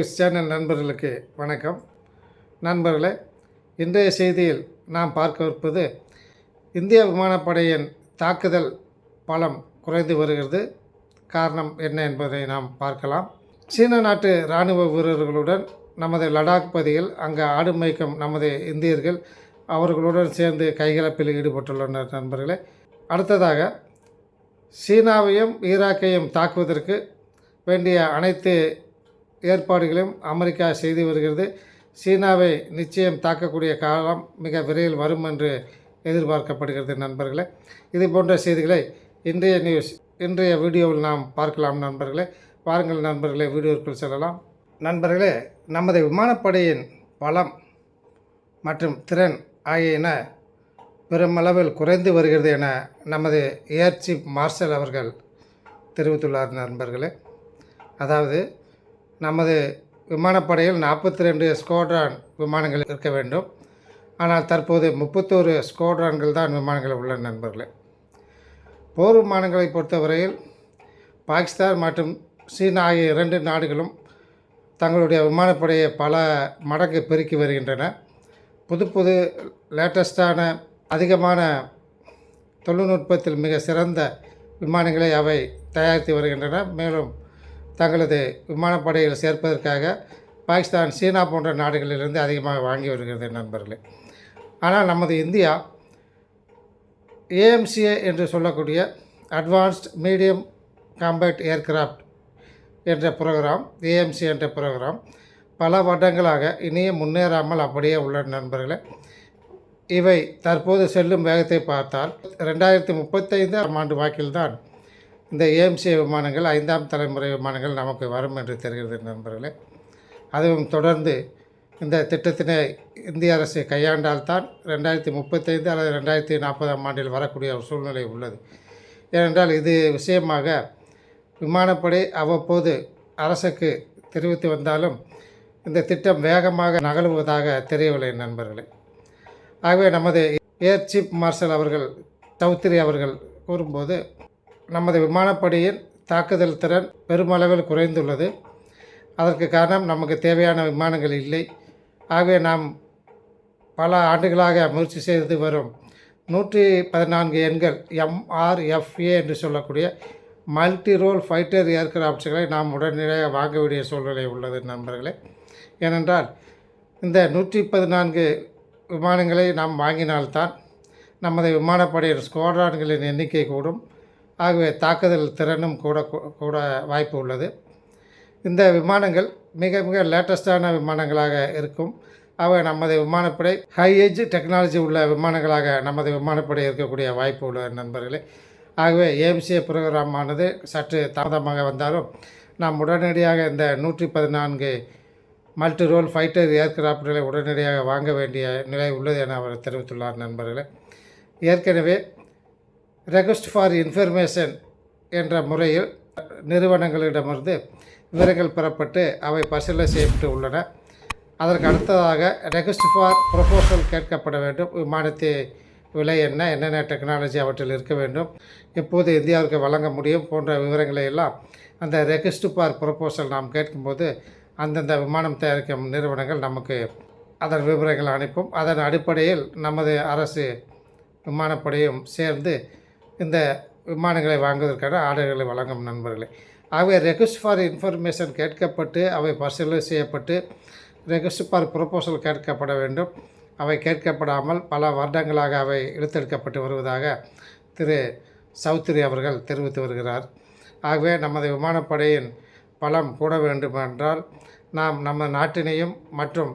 News channel நண்பர்களுக்கு வணக்கம். நண்பர்களே இன்றைய செய்தியில் நாம் பார்க்கவிருப்பது இந்திய விமானப்படையின் தாக்குதல் பலம் குறைந்து வருகிறது. காரணம் என்ன என்பதை நாம் பார்க்கலாம். சீன நாட்டு இராணுவ வீரர்களுடன் நமது லடாக் பகுதியில் அங்கு ஆடு மேய்க்கும் நமது இந்தியர்கள் அவர்களுடன் சேர்ந்து கைகலப்பில் ஈடுபட்டுள்ளனர் நண்பர்களே. அடுத்ததாக சீனாவையும் ஈராக்கையும் தாக்குவதற்கு வேண்டிய அனைத்து ஏற்பாடுகளையும் அமெரிக்கா செய்து வருகிறது. சீனாவை நிச்சயம் தாக்கக்கூடிய காலம் மிக விரைவில் வரும் என்று எதிர்பார்க்கப்படுகிறது நண்பர்களே. இது போன்ற செய்திகளை இன்றைய நியூஸ் இன்றைய வீடியோவில் நாம் பார்க்கலாம் நண்பர்களே. வாருங்கள் நண்பர்களே வீடியோக்குள் செல்லலாம். நண்பர்களே நமது விமானப்படையின் பலம் மற்றும் திறன் ஆகியன பெருமளவில் குறைந்து வருகிறது என நமது ஏர் சீஃப் மார்ஷல் அவர்கள் தெரிவித்துள்ளார் நண்பர்களே. அதாவது நமது விமானப்படையில் நாற்பத்தி ரெண்டு ஸ்குவாட்ரான் விமானங்கள் இருக்க வேண்டும். ஆனால் தற்போது முப்பத்தோரு ஸ்குவாட்ரான்கள் தான் விமானங்கள் உள்ள நண்பர்களே. போர் விமானங்களை பொறுத்தவரையில் பாகிஸ்தான் மற்றும் சீனா ஆகிய இரண்டு நாடுகளும் தங்களுடைய விமானப்படையை பல மடங்கு பெருக்கி வருகின்றன. புது புது லேட்டஸ்டான அதிகமான தொழில்நுட்பத்தில் மிக சிறந்த விமானங்களை அவை தயாரித்து வருகின்றன. மேலும் தங்களது விமானப்படையில் சேர்ப்பதற்காக பாகிஸ்தான் சீனா போன்ற நாடுகளிலிருந்து அதிகமாக வாங்கி வருகிறது நண்பர்களே. ஆனால் நமது இந்தியா ஏஎம்சிஏ என்று சொல்லக்கூடிய அட்வான்ஸ்ட் மீடியம் காம்பேட் ஏர்கிராஃப்ட் என்ற ப்ரோக்ராம் ஏஎம்சி என்ற ப்ரோக்ராம் பல வருடங்களாக இனியும் முன்னேறாமல் அப்படியே உள்ள நண்பர்களே. இவை தற்போது செல்லும் வேகத்தை பார்த்தால் ரெண்டாயிரத்தி முப்பத்தைந்தாம் ஆண்டு வாக்கில்தான் இந்த ஏஎம்சி விமானங்கள் ஐந்தாம் தலைமுறை விமானங்கள் நமக்கு வரும் என்று தெரிகிறது நண்பர்களே. அதுவும் தொடர்ந்து இந்த திட்டத்தினை இந்திய அரசு கையாண்டால்தான் ரெண்டாயிரத்தி முப்பத்தைந்து அல்லது ரெண்டாயிரத்தி நாற்பதாம் ஆண்டில் வரக்கூடிய ஒரு சூழ்நிலை உள்ளது. ஏனென்றால் இது விஷயமாக விமானப்படை அவ்வப்போது அரசுக்கு தெரிவித்து வந்தாலும் இந்த திட்டம் வேகமாக நகழுவதாக தெரியவில்லை நண்பர்களே. ஆகவே நமது ஏர் சீஃப் மார்ஷல் அவர்கள் சௌத்ரி அவர்கள் கூறும்போது நமது விமானப்படையின் தாக்குதல் திறன் பெருமளவில் குறைந்துள்ளது. அதற்கு காரணம் நமக்கு தேவையான விமானங்கள் இல்லை. ஆகவே நாம் பல ஆண்டுகளாக முயற்சி செய்து வரும் நூற்றி பதினான்கு எண்கள் எம்ஆர்எஃப்ஏ என்று சொல்லக்கூடிய மல்டி ரோல் ஃபைட்டர் ஏர்கிராஃப்ட்ஸ்களை நாம் உடனடியாக வாங்க வேண்டிய சூழ்நிலை உள்ளது நண்பர்களே. ஏனென்றால் இந்த நூற்றி பதினான்கு விமானங்களை நாம் வாங்கினால்தான் நமது விமானப்படையின் ஸ்குவாட்ரான்களின் எண்ணிக்கை கூடும். ஆகவே தாக்குதல் திறனும் கூட கூட வாய்ப்பு உள்ளது. இந்த விமானங்கள் மிக மிக லேட்டஸ்டான விமானங்களாக இருக்கும். அவை நமது விமானப்படை ஹை ஏஜ் டெக்னாலஜி உள்ள விமானங்களாக நமது விமானப்படை இருக்கக்கூடிய வாய்ப்பு உள்ள நண்பர்களே. ஆகவே ஏஎம்சிஏ ப்ரோக்ராமானது சற்று தாமதமாக வந்தாலும் நாம் உடனடியாக இந்த நூற்றி பதினான்கு மல்டி ரோல் ஃபைட்டர் ஏர்கிராஃப்ட்களை உடனடியாக வாங்க வேண்டிய நிலை உள்ளது என அவர் தெரிவித்துள்ளார் நண்பர்களே. ஏற்கனவே ரெக்வஸ்ட் ஃபார் இன்ஃபர்மேஷன் என்ற முறையில் நிறுவனங்களிடமிருந்து விவரங்கள் பெறப்பட்டு அவை பரிசீலனை செய்யப்பட்டு உள்ளன. அதற்கு அடுத்ததாக ரெக்வஸ்ட் ஃபார் ப்ரொபோசல் கேட்கப்பட வேண்டும். விமானத்தை விலை என்ன? என்னென்ன டெக்னாலஜி அவற்றில் இருக்க வேண்டும்? எப்போது இந்தியாவிற்கு வழங்க முடியும்? போன்ற விவரங்களை எல்லாம் அந்த ரெக்வஸ்ட் ஃபார் ப்ரொபோசல் நாம் கேட்கும்போது அந்தந்த விமானம் தயாரிக்கும் நிறுவனங்கள் நமக்கு அதன் விவரங்கள் அனுப்பும். அதன் அடிப்படையில் நமது அரசு விமானப்படையும் சேர்ந்து இந்த விமானங்களை வாங்குவதற்கான ஆர்டர்களை வழங்கும் நண்பர்களே. ஆகவே ரெக்வஸ்ட் ஃபார் இன்ஃபர்மேஷன் கேட்கப்பட்டு அவை பரிசீலனை செய்யப்பட்டு ரெக்வஸ்ட் ஃபார் ப்ரொபோசல் கேட்கப்பட வேண்டும். அவை கேட்கப்படாமல் பல வருடங்களாக அவை இழுத்தெடுக்கப்பட்டு வருவதாக திரு சௌத்ரி அவர்கள் தெரிவித்து வருகிறார். ஆகவே நமது விமானப்படையின் பலம் கூட வேண்டுமென்றால் நாம் நம்ம நாட்டினையும் மற்றும்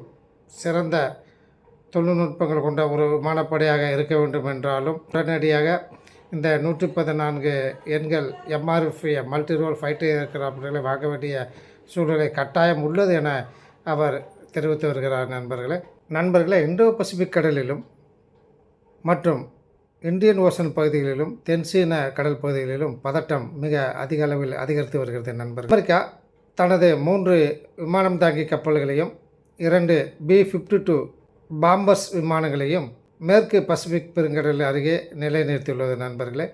சிறந்த தொழில்நுட்பங்கள் கொண்ட ஒரு விமானப்படையாக இருக்க வேண்டும் என்றாலும் உடனடியாக இந்த நூற்றி பதினான்கு எண்கள் எம்ஆர்எஃப் மல்டி ரோல் ஃபைட்டர் ஏர்கிராஃப்ட்களை வாங்க வேண்டிய சூழ்நிலை கட்டாயம் உள்ளது என அவர் தெரிவித்து வருகிறார் நண்பர்களே. நண்பர்களே இந்தோ பசிபிக் கடலிலும் மற்றும் இந்தியன் ஓஷன் பகுதிகளிலும் தென்சீன கடல் பகுதிகளிலும் பதட்டம் மிக அதிக அளவில் அதிகரித்து வருகிறது நண்பர்கள். அமெரிக்கா தனது மூன்று விமானம் தாங்கி கப்பல்களையும் இரண்டு பி ஃபிஃப்டி டூ பாம்பர்ஸ் விமானங்களையும் மேற்கு பசிபிக் பெருங்கடல் அருகே நிலைநிறுத்தியுள்ளது நண்பர்களே.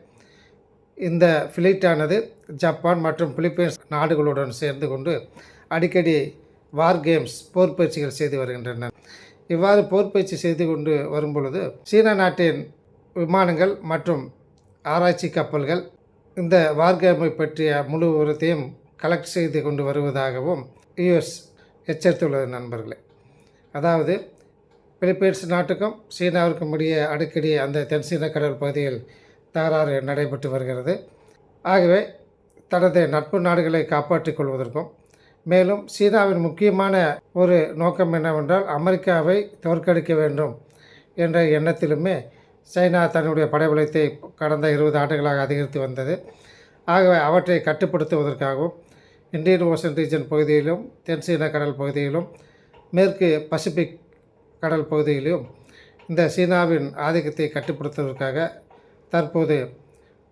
இந்த ஃபிளைட்டானது ஜப்பான் மற்றும் பிலிப்பைன்ஸ் நாடுகளுடன் சேர்ந்து கொண்டு அடிக்கடி வார் கேம்ஸ் போர் பயிற்சிகள் செய்து வருகின்றன. இவ்வாறு போர் பயிற்சி செய்து கொண்டு வரும்பொழுது சீன நாட்டின் விமானங்கள் மற்றும் ஆராய்ச்சி கப்பல்கள் இந்த வார்கேமை பற்றிய முழு விவரத்தையும் கலெக்ட் செய்து கொண்டு வருவதாகவும் யுஎஸ் எச்சரித்துள்ளது நண்பர்களே. அதாவது பிலிப்பைன்ஸ் நாட்டுக்கும் சீனாவிற்கும் இடையே அடிக்கடி அந்த தென்சீன கடல் பகுதியில் தகராறு நடைபெற்று வருகிறது. ஆகவே தனது நட்பு நாடுகளை காப்பாற்றிக் கொள்வதற்கும் மேலும் சீனாவின் முக்கியமான ஒரு நோக்கம் என்னவென்றால் அமெரிக்காவை தோற்கடிக்க வேண்டும் என்ற எண்ணத்திலுமே சைனா தன்னுடைய படைபலத்தை கடந்த இருபது ஆண்டுகளாக அதிகரித்து வந்தது. ஆகவே அவற்றை கட்டுப்படுத்துவதற்காகவும் இந்தியன் ஓஷன் ரீஜன் பகுதியிலும் தென்சீன கடல் பகுதியிலும் மேற்கு பசிபிக் கடல் பகுதியிலும் இந்த சீனாவின் ஆதிக்கத்தை கட்டுப்படுத்துவதற்காக தற்போது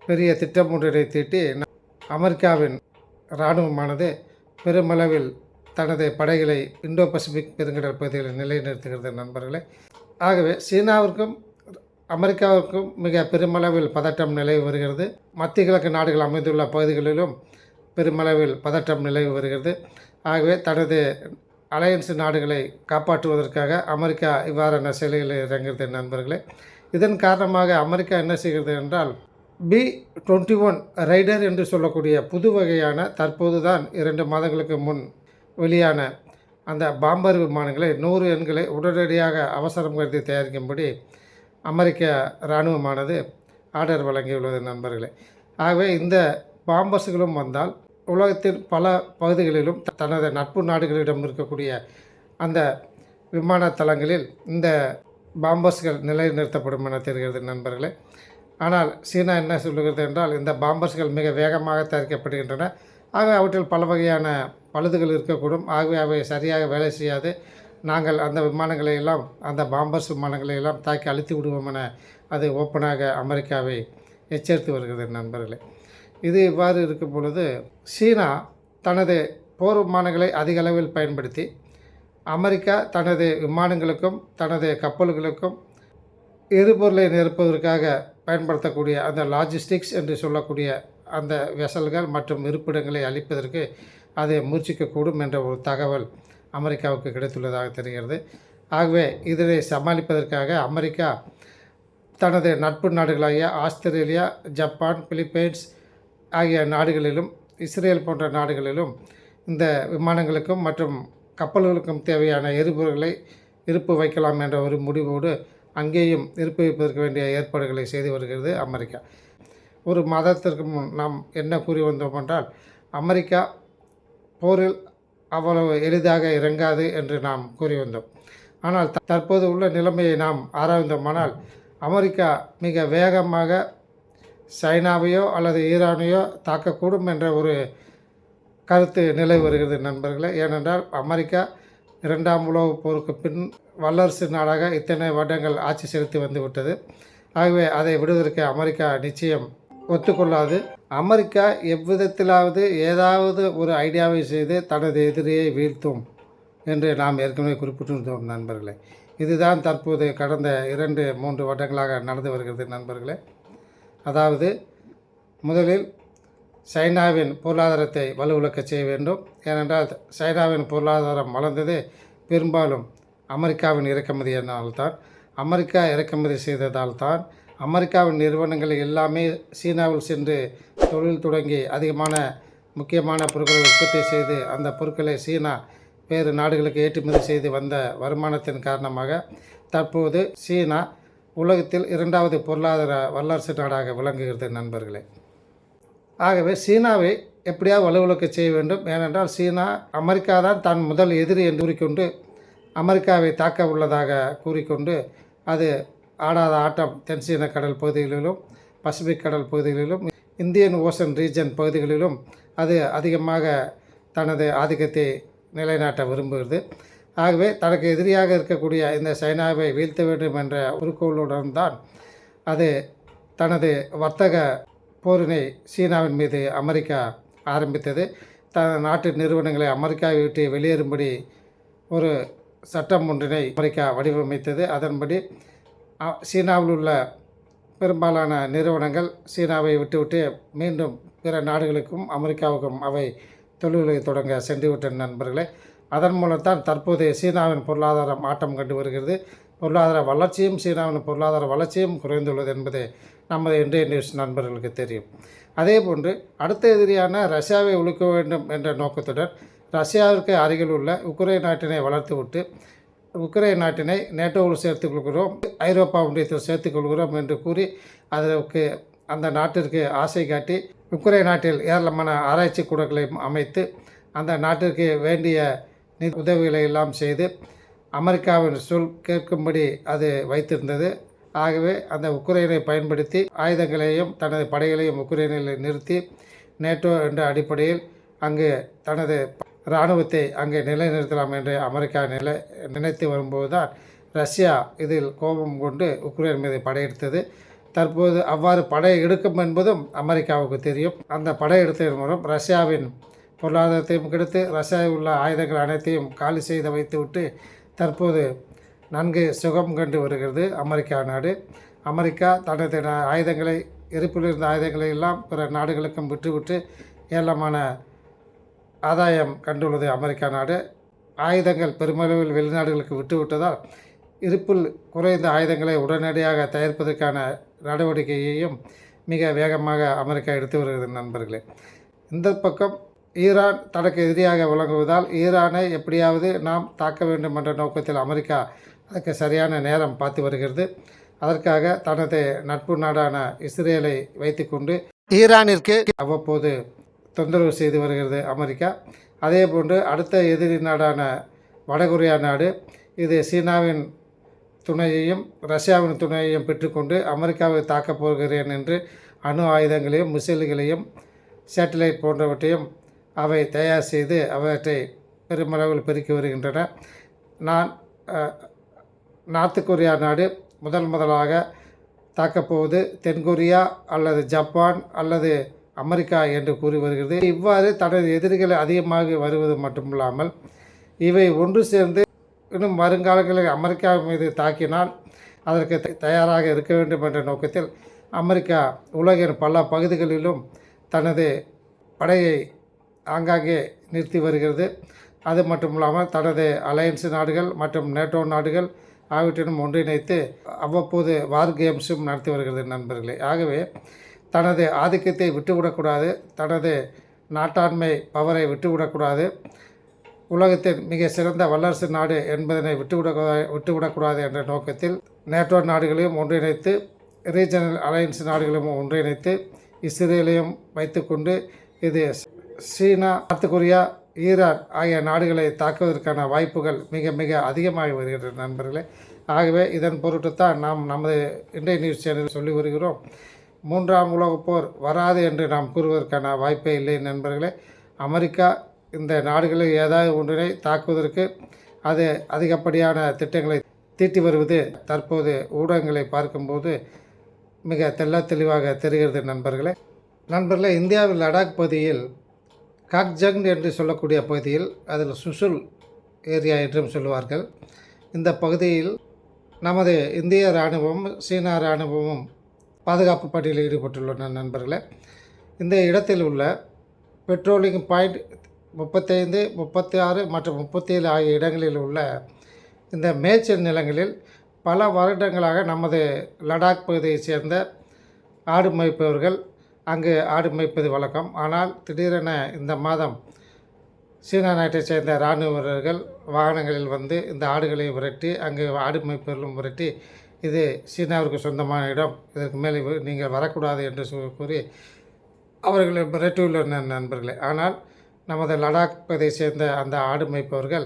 பெரிய திட்டம் ஒன்றினை தீட்டி அமெரிக்காவின் இராணுவமானது பெருமளவில் தனது படைகளை இந்தோ பசிபிக் பெருங்கடல் பகுதிகளில் நிலைநிறுத்துகிறது நண்பர்களே. ஆகவே சீனாவிற்கும் அமெரிக்காவிற்கும் மிக பெருமளவில் பதட்டம் நிலவி வருகிறது. மத்திய கிழக்கு நாடுகள் அமைந்துள்ள பகுதிகளிலும் பெருமளவில் பதட்டம் நிலவி வருகிறது. ஆகவே தனது அலையன்ஸ் நாடுகளை காப்பாற்றுவதற்காக அமெரிக்கா இவ்வாறான செயல்களில் இறங்குகிறது நண்பர்களே? இதன் காரணமாக அமெரிக்கா என்ன செய்கிறது என்றால் பி டுவெண்ட்டி ஒன் ரைடர் என்று சொல்லக்கூடிய புது வகையான தற்போது தான் இரண்டு மாதங்களுக்கு முன் வெளியான அந்த பாம்பர் விமானங்களை நூறு எண்களை உடனடியாக அவசரம் கருதி தயாரிக்கும்படி அமெரிக்க இராணுவமானது ஆர்டர் வழங்கியுள்ளது நண்பர்களே. ஆகவே இந்த பாம்பர்ஸ்களும் வந்தால் உலகத்தின் பல பகுதிகளிலும் தனது நட்பு நாடுகளிடம் இருக்கக்கூடிய அந்த விமான தளங்களில் இந்த பாம்பர்ஸ்கள் நிலைநிறுத்தப்படும் என தெரிகிறது நண்பர்களே. ஆனால் சீனா என்ன சொல்லுகிறது என்றால் இந்த பாம்பர்ஸ்கள் மிக வேகமாக தயாரிக்கப்படுகின்றன. ஆகவே அவற்றில் பல வகையான பழுதுகள் இருக்கக்கூடும். ஆகவே அவை சரியாக வேலை செய்யாது. நாங்கள் அந்த விமானங்களை எல்லாம் அந்த பாம்பர்ஸ் விமானங்களை எல்லாம் தாக்கி அழித்து விடுவோம் என அது ஓப்பனாக அமெரிக்காவை எச்சரித்து வருகிறது நண்பர்களே. இது இவ்வாறு இருக்கும் பொழுது சீனா தனது போர் விமானங்களை அதிக அளவில் பயன்படுத்தி அமெரிக்கா தனது விமானங்களுக்கும் தனது கப்பல்களுக்கும் எரிபொருளை நிரப்புவதற்காக பயன்படுத்தக்கூடிய அந்த லாஜிஸ்டிக்ஸ் என்று சொல்லக்கூடிய அந்த வெசல்கள் மற்றும் இருப்பிடங்களை அளிப்பதற்கு அதை முயற்சிக்கக்கூடும் என்ற ஒரு தகவல் அமெரிக்காவுக்கு கிடைத்துள்ளதாக தெரிகிறது. ஆகவே இதனை சமாளிப்பதற்காக அமெரிக்கா தனது நட்பு நாடுகளாகிய ஆஸ்திரேலியா ஜப்பான் பிலிப்பைன்ஸ் ஆகிய நாடுகளிலும் இஸ்ரேல் போன்ற நாடுகளிலும் இந்த விமானங்களுக்கும் மற்றும் கப்பல்களுக்கும் தேவையான எரிபொருள்களை இருப்பு வைக்கலாம் என்ற ஒரு முடிவோடு அங்கேயும் இருப்பு வைப்பதற்கு வேண்டிய ஏற்பாடுகளை செய்து வருகிறது அமெரிக்கா. ஒரு மாதத்திற்கு முன் நாம் என்ன கூறி வந்தோம் என்றால் அமெரிக்கா போரில் அவ்வளவு எளிதாக இறங்காது என்று நாம் கூறி வந்தோம். ஆனால் தற்போது உள்ள நிலைமையை நாம் ஆராய்ந்தோமானால் அமெரிக்கா மிக வேகமாக சைனாவையோ அல்லது ஈரானையோ தாக்கக்கூடும் என்ற ஒரு கருத்து நிலை வருகிறது நண்பர்களே. ஏனென்றால் அமெரிக்கா இரண்டாம் உலகப் போருக்கு பின் வல்லரசு நாடாக இத்தனை வருடங்கள் ஆட்சி செலுத்தி வந்துவிட்டது. ஆகவே அதை விடுவதற்கு அமெரிக்கா நிச்சயம் ஒத்துக்கொள்ளாது. அமெரிக்கா எவ்விதத்திலாவது ஏதாவது ஒரு ஐடியாவை செய்து தனது எதிரியை வீழ்த்தும் என்று நாம் ஏற்கனவே குறிப்பிட்டிருந்தோம் நண்பர்களே. இதுதான் தற்போது கடந்த இரண்டு மூன்று வருடங்களாக நடந்து வருகிறது நண்பர்களே. அதாவது முதலில் சைனாவின் பொருளாதாரத்தை வலுவிழக்க செய்ய வேண்டும். ஏனென்றால் சைனாவின் பொருளாதாரம் வளர்ந்தது பெரும்பாலும் அமெரிக்காவின் இறக்குமதியினால்தான் அமெரிக்கா இறக்குமதி செய்ததால் தான் அமெரிக்காவின் நிறுவனங்கள் எல்லாமே சீனாவில் சென்று தொழில் தொடங்கி அதிகமான முக்கியமான பொருட்களை உற்பத்தி செய்து அந்த பொருட்களை சீனா வேறு நாடுகளுக்கு ஏற்றுமதி செய்து வந்த வருமானத்தின் காரணமாக தற்போது சீனா உலகத்தில் இரண்டாவது பொருளாதார வல்லரசு நாடாக விளங்குகிறது நண்பர்களே. ஆகவே சீனாவை எப்படியாவது வலுவிழக்க செய்ய வேண்டும். ஏனென்றால் சீனா அமெரிக்கா தான் தான் முதல் எதிரி என்று கூறிக்கொண்டு அமெரிக்காவை தாக்க உள்ளதாக கூறிக்கொண்டு அது ஆடாத ஆட்டம் தென்சீன கடல் பகுதிகளிலும் பசிபிக் கடல் பகுதிகளிலும் இந்தியன் ஓசன் ரீஜன் பகுதிகளிலும் அது அதிகமாக தனது ஆதிக்கத்தை நிலைநாட்ட விரும்புகிறது. ஆகவே தனக்கு எதிரியாக இருக்கக்கூடிய இந்த சைனாவை வீழ்த்த வேண்டும் என்ற குறிக்கோளுடன் தான் அது தனது வர்த்தக போரினை சீனாவின் மீது அமெரிக்கா ஆரம்பித்தது. த நாட்டு நிறுவனங்களை அமெரிக்காவை விட்டு வெளியேறும்படி ஒரு சட்டம் ஒன்றினை அமெரிக்கா வடிவமைத்தது. அதன்படி சீனாவில் உள்ள பெரும்பாலான நிறுவனங்கள் சீனாவை விட்டுவிட்டு மீண்டும் பிற நாடுகளுக்கும் அமெரிக்காவுக்கும் அவை தொழில்களை தொடங்க சென்றுவிட்ட நண்பர்களே. அதன் மூலம் தான் தற்போதைய சீனாவின் பொருளாதாரம் ஆட்டம் கண்டு வருகிறது. பொருளாதார வளர்ச்சியும் சீனாவின் பொருளாதார வளர்ச்சியும் குறைந்துள்ளது என்பது நமது இன்றைய நியூஸ் நண்பர்களுக்கு தெரியும். அதேபோன்று அடுத்த எதிரியான ரஷ்யாவை ஒழுக்க வேண்டும் என்ற நோக்கத்துடன் ரஷ்யாவிற்கு அருகில் உள்ள உக்ரைன் நாட்டினை வளர்த்துவிட்டு உக்ரைன் நாட்டினை நேட்டோவில் சேர்த்துக் கொள்கிறோம் ஐரோப்பா ஒன்றியத்தில் சேர்த்துக் கொள்கிறோம் என்று கூறி அதற்கு அந்த நாட்டிற்கு ஆசை காட்டி உக்ரைன் நாட்டில் ஏராளமான ஆராய்ச்சி கூடங்களை அமைத்து அந்த நாட்டிற்கு வேண்டிய உதவிகளை எல்லாம் செய்து அமெரிக்காவின் சொல் கேட்கும்படி அது வைத்திருந்தது. ஆகவே அந்த உக்ரைனை பயன்படுத்தி ஆயுதங்களையும் தனது படைகளையும் உக்ரைனில் நிறுத்தி நேட்டோ என்ற அடிப்படையில் அங்கு தனது இராணுவத்தை அங்கே நிலைநிறுத்தலாம் என்று அமெரிக்கா நிலை நினைத்து வரும்போது தான் ரஷ்யா இதில் கோபம் கொண்டு உக்ரைன் மீது படையெடுத்தது. தற்போது அவ்வாறு படை எடுக்கும் என்பதும் அமெரிக்காவுக்கு தெரியும். அந்த படையெடுத்ததன் மூலம் ரஷ்யாவின் பொருளாதாரத்தையும் கெடுத்து ரஷ்யாவில் உள்ள ஆயுதங்கள் அனைத்தையும் காலி செய்து வைத்துவிட்டு தற்போது நன்கு சுகம் கண்டு வருகிறது அமெரிக்கா நாடு. அமெரிக்கா தனது ஆயுதங்களை இருப்பில் இருந்த ஆயுதங்களை எல்லாம் பிற நாடுகளுக்கும் விட்டுவிட்டு ஏலமான ஆதாயம் கண்டுள்ளது அமெரிக்கா நாடு. ஆயுதங்கள் பெருமளவில் வெளிநாடுகளுக்கு விட்டுவிட்டதால் இருப்பில் குறைந்த ஆயுதங்களை உடனடியாக தயாரிப்பதற்கான நடவடிக்கையையும் மிக வேகமாக அமெரிக்கா எடுத்து வருகிறது நண்பர்களே. இந்த பக்கம் ஈரான் தனக்கு எதிரியாக விளங்குவதால் ஈரானை எப்படியாவது நாம் தாக்க வேண்டும் என்ற நோக்கத்தில் அமெரிக்கா அதுக்கு சரியான நேரம் பார்த்து வருகிறது. அதற்காக தனது நட்பு நாடான இஸ்ரேலை வைத்துக்கொண்டு ஈரானிற்கு அவ்வப்போது தொந்தரவு செய்து வருகிறது அமெரிக்கா. அதே போன்று அடுத்த எதிரி நாடான வடகொரியா நாடு இது சீனாவின் துணையையும் ரஷ்யாவின் துணையையும் பெற்றுக்கொண்டு அமெரிக்காவை தாக்கப் போகிறேன் என்று அணு ஆயுதங்களையும் மிசைல்களையும் சேட்டலைட் போன்றவற்றையும் அவை தயார் செய்து அவற்றை பெருமளவில் பெருக்கி வருகின்றன. நான் நார்த்து கொரியா நாடு முதல் முதலாக தாக்கப்போவது தென்கொரியா அல்லது ஜப்பான் அல்லது அமெரிக்கா என்று கூறி வருகிறது. இவ்வாறு தனது எதிரிகள் அதிகமாக வருவது மட்டுமில்லாமல் இவை ஒன்று சேர்ந்து இன்னும் வருங்காலங்களில் அமெரிக்கா மீது தாக்கினால் அதற்கு த- தயாராக இருக்க வேண்டும் என்ற நோக்கத்தில் அமெரிக்கா உலகின் பல பகுதிகளிலும் தனது படையை ஆங்காங்கே நிறுத்தி வருகிறது. அது மட்டும் இல்லாமல் தனது அலையன்ஸ் நாடுகள் மற்றும் நேட்டோ நாடுகள் ஆகியவற்றிலும் ஒன்றிணைத்து அவ்வப்போது வார் கேம்ஸும் நடத்தி வருகிறது நண்பர்களே. ஆகவே தனது ஆதிக்கத்தை விட்டுவிடக்கூடாது. தனது நாட்டாண்மை பவரை விட்டுவிடக்கூடாது. உலகத்தின் மிக சிறந்த வல்லரசு நாடு என்பதனை விட்டுவிட விட்டுவிடக்கூடாது என்ற நோக்கத்தில் நேட்டோ நாடுகளையும் ஒன்றிணைத்து ரீஜனல் அலையன்ஸ் நாடுகளையும் ஒன்றிணைத்து இஸ்ரேலையும் வைத்துக்கொண்டு இது சீனா நார்த் கொரியா ஈரான் ஆகிய நாடுகளை தாக்குவதற்கான வாய்ப்புகள் மிக மிக அதிகமாகி வருகின்றன நண்பர்களே. ஆகவே இதன் பொருட்டுத்தான் நாம் நமது இந்திய நியூஸ் சேனலில் சொல்லி வருகிறோம். மூன்றாம் உலகப் போர் வராது என்று நாம் கூறுவதற்கான வாய்ப்பே இல்லை நண்பர்களே. அமெரிக்கா இந்த நாடுகளில் ஏதாவது ஒன்றினை தாக்குவதற்கு அது அதிகப்படியான திட்டங்களை தீட்டி வருவது தற்போது ஊடகங்களை பார்க்கும்போது மிக தெல்ல தெளிவாக தெரிகிறது நண்பர்களே. நண்பர்களே இந்தியாவில் லடாக் பகுதியில் காக்ஜங் என்று சொல்லக்கூடிய பகுதியில் அதில் சுசுல் ஏரியா என்றும் சொல்லுவார்கள். இந்த பகுதியில் நமது இந்திய இராணுவமும் சீனா இராணுவமும் பாதுகாப்பு பணியில் ஈடுபட்டுள்ளன நண்பர்களே. இந்த இடத்தில் உள்ள பெட்ரோலிங் பாயிண்ட் முப்பத்தைந்து முப்பத்தி ஆறு மற்றும் முப்பத்தி ஏழு ஆகிய இடங்களில் உள்ள இந்த மேய்ச்சல் நிலங்களில் பல வருடங்களாக நமது லடாக் பகுதியைச் சேர்ந்த ஆடு மேய்ப்பவர்கள் அங்கு ஆடு மேய்ப்பது வழக்கம். ஆனால் திடீரென இந்த மாதம் சீனா நாட்டைச் சேர்ந்த இராணுவ வீரர்கள் வாகனங்களில் வந்து இந்த ஆடுகளை விரட்டி அங்கு ஆடு மேய்ப்பவர்களும் விரட்டி இது சீனாவிற்கு சொந்தமான இடம். இதற்கு மேலே நீங்கள் வரக்கூடாது என்று கூறி அவர்களை மிரட்டியுள்ளனர் நண்பர்களே. ஆனால் நமது லடாக் பகுதியை சேர்ந்த அந்த ஆடு மேய்ப்பவர்கள்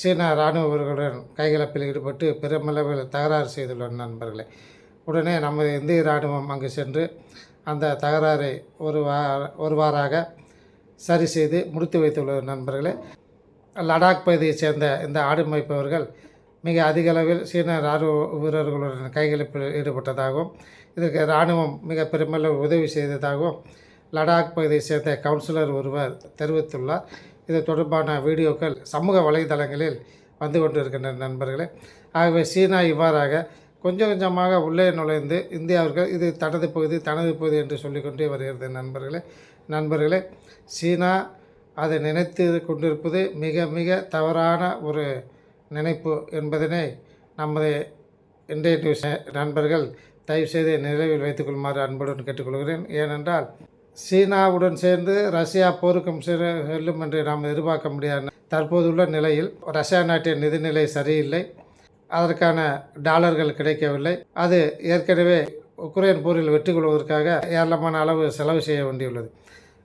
சீனா இராணுவ வீரர்களுடன் கைகலப்பில் ஈடுபட்டு பெருமளவில் தகராறு செய்துள்ளனர் நண்பர்களே. உடனே நமது இந்திய இராணுவம் அங்கு சென்று அந்த தகராறை ஒரு ஒருவாறாக சரி செய்து முடித்து வைத்துள்ள நண்பர்களே. லடாக் பகுதியைச் சேர்ந்த இந்த ஆடு மேய்ப்பவர்கள் மிக அதிக அளவில் சீன இராணுவ வீரர்களுடன் கைகலப்பில் ஈடுபட்டதாகவும் இதற்கு இராணுவம் மிக பெருமளவு உதவி செய்ததாகவும் லடாக் பகுதியைச் சேர்ந்த கவுன்சிலர் ஒருவர் தெரிவித்துள்ளார். இது தொடர்பான வீடியோக்கள் சமூக வலைதளங்களில் வந்து கொண்டிருக்கின்ற நண்பர்களே. ஆகவே சீனா இவ்வாறாக கொஞ்சம் கொஞ்சமாக உள்ளே நுழைந்து இந்தியாவிற்கு இது தனது பகுதி தனது பகுதி என்று சொல்லிக்கொண்டே வருகிறது நண்பர்களே. நண்பர்களே சீனா அதை நினைத்து கொண்டிருப்பது மிக மிக தவறான ஒரு நினைப்பு என்பதனை நமது இன்றைய நியூஸ் நண்பர்கள் தயவுசெய்து நினைவில் வைத்துக்கொள்ளுமாறு அன்புடன் கேட்டுக்கொள்கிறேன். ஏனென்றால் சீனாவுடன் சேர்ந்து ரஷ்யா போருக்கும் செல்லும் என்று நாம் எதிர்பார்க்க முடியாது தற்போதுள்ள நிலையில் ரஷ்யா நாட்டின் நிதிநிலை சரியில்லை. அதற்கான டாலர்கள் கிடைக்கவில்லை. அது ஏற்கனவே உக்ரைன் போரில் வெற்றி கொள்வதற்காக ஏராளமான அளவு செலவு செய்ய வேண்டியுள்ளது.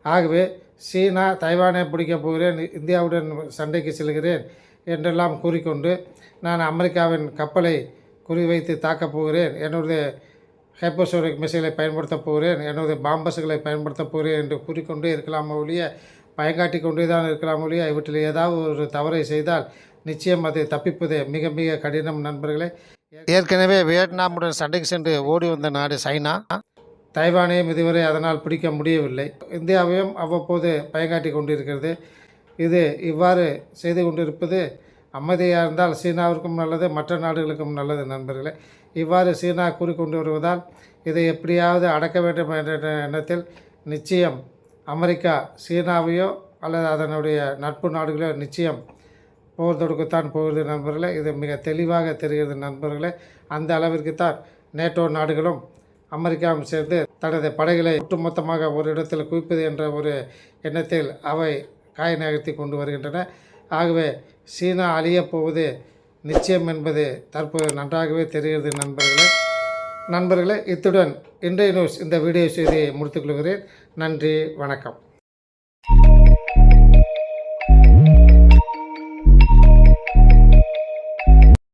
ஆகவே சீனா தைவானை பிடிக்கப் போகிறேன் இந்தியாவுடன் சண்டைக்கு செல்கிறேன் என்றெல்லாம் கூறிக்கொண்டு நான் அமெரிக்காவின் கப்பலை குறிவைத்து தாக்கப் போகிறேன் என்னுடைய ஹைப்பர்சோனிக் மிசைலை பயன்படுத்தப் போகிறேன் என்னுடைய பாம்பஸ்களை பயன்படுத்தப் போகிறேன் என்று கூறிக்கொண்டே இருக்கலாமோ ஒழிய பயங்காட்டி கொண்டே தான் இருக்கலாம் ஒழிய இவற்றில் ஏதாவது ஒரு தவறை செய்தால் நிச்சயம் அதை தப்பிப்பது மிக மிக கடினம் நண்பர்களே. ஏற்கனவே வியட்நாமுடன் சண்டைக்கு சென்று ஓடி வந்த நாடு சைனா. தைவானையும் இதுவரை அதனால் பிடிக்க முடியவில்லை. இந்தியாவையும் அவ்வப்போது பயங்காட்டி கொண்டிருக்கிறது. இது இவ்வாறு செய்து கொண்டிருப்பது அமைதியாக இருந்தால் சீனாவிற்கும் நல்லது மற்ற நாடுகளுக்கும் நல்லது நண்பர்களே. இவ்வாறு சீனா கூறிக்கொண்டு வருவதால் இதை எப்படியாவது அடக்க வேண்டும் என்ற எண்ணத்தில் நிச்சயம் அமெரிக்கா சீனாவையோ அல்லது அதனுடைய நட்பு நாடுகளோ நிச்சயம் போர் தொடுக்கத்தான் போகிறது நண்பர்களே. இது மிக தெளிவாக தெரிகிறது நண்பர்களே. அந்த அளவிற்கு தான் நேட்டோ நாடுகளும் அமெரிக்காவும் சேர்ந்து தனது படைகளை ஒட்டுமொத்தமாக ஒரு இடத்தில் குவிப்பது என்ற ஒரு எண்ணத்தில் அவை காய் நகர்த்தி கொண்டு வருகின்றன. ஆகவே சீனா அழியப் போவது நிச்சயம் என்பது தற்போது நன்றாகவே தெரிகிறது நண்பர்களே. நண்பர்களே இத்துடன் இன்றைய நியூஸ் இந்த வீடியோ செய்தியை முடித்துக்கொள்கிறேன் நன்றி வணக்கம்.